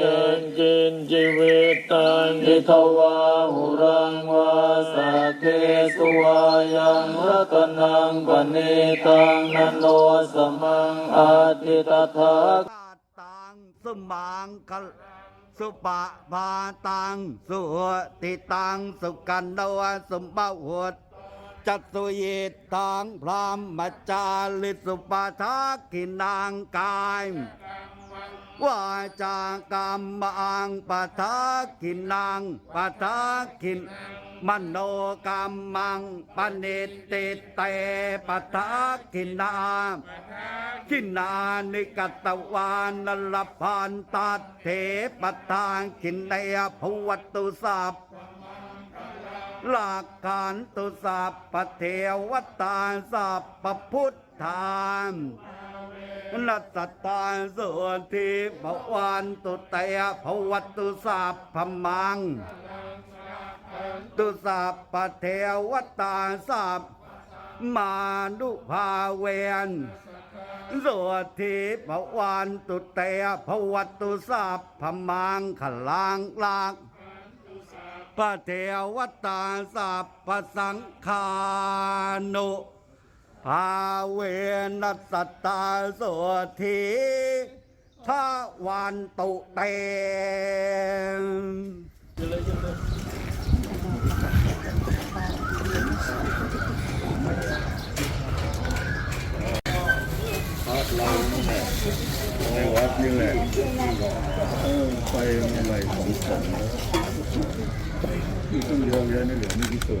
เกินจินชีวิตตังนิทวาหุรังวาสัเพสุวายังรัตนังปณิตังนันโนสมังอาทิตถาตาตังสมังคลสุปะพาตังสุติตังสุกันดวสุบหุตจัตสุยิตังพรามจาลิสุปาทักขินางกาย วาจากรรมังปะทักขินังปะทักขินมโนกรรมังปณิติเตปะทักขินาขินนานิกตวานนลพันตัดเทปทางขินเนยภวตุสัพหลักการตุสัพปเทวตาสัพปพุทธา นนัตตาสุทิภวันตุเตยภวตุสัพพมังตุสัพปเทวตาสัพมานุภาเวนโสทิภวันตุเตภวัตุสัพพมังขลังลักพระเทวตาสัพพสังคานุ ภาเวนัสตาโสทิทวันตุเตมในวัดนี่แหละไปเมื่อไหร่สองสองที่ต้องเดียวเลยนี่เหลือไม่กี่ตัว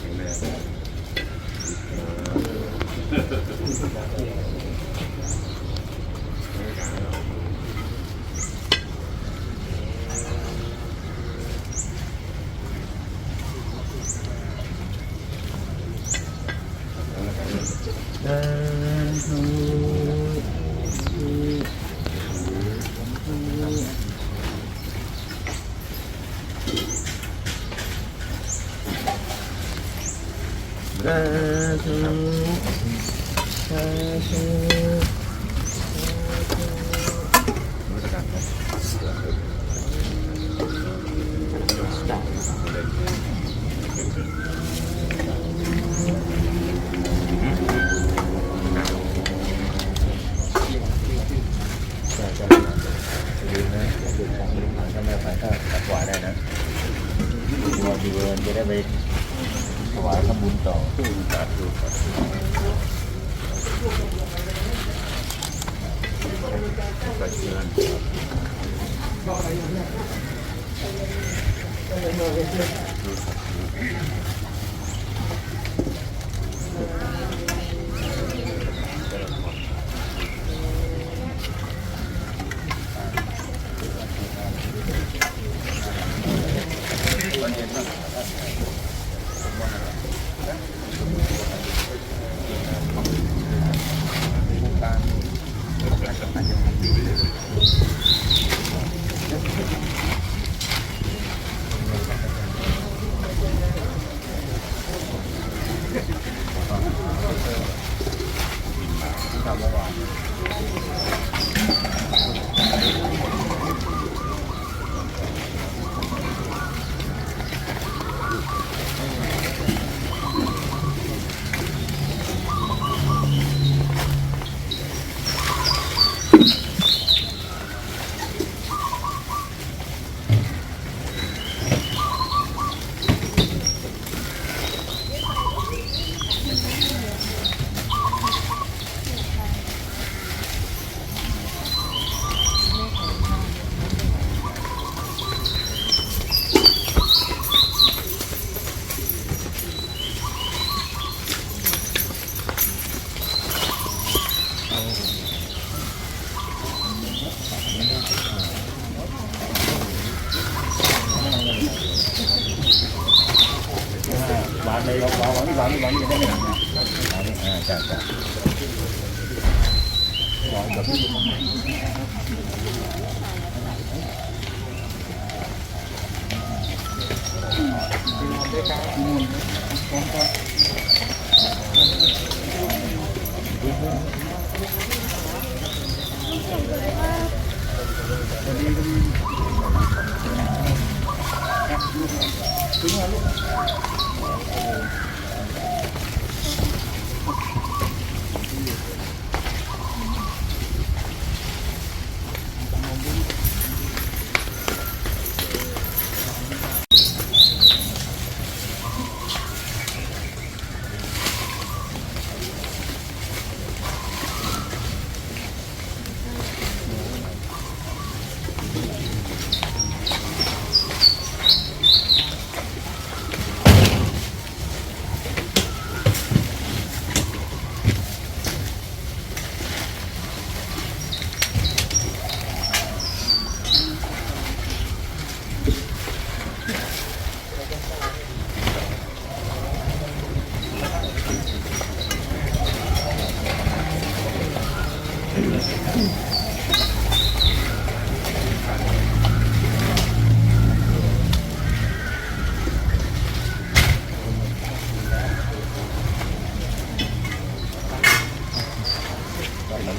แข็งแรง ลืมนะอย่าลืมของลืมถังถ้าไม่ไปก็ตัดห วายได้นะดูวันดูเวิร์นจะได้ปถวายทำบุญต่อสาธุสาธุไปเชิญเ വണ്ടി വണ്ടി വണ്ടി വണ്ടി വണ്ടി ആ ചാ ചാ Thank you. Đúng rồi.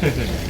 对对对。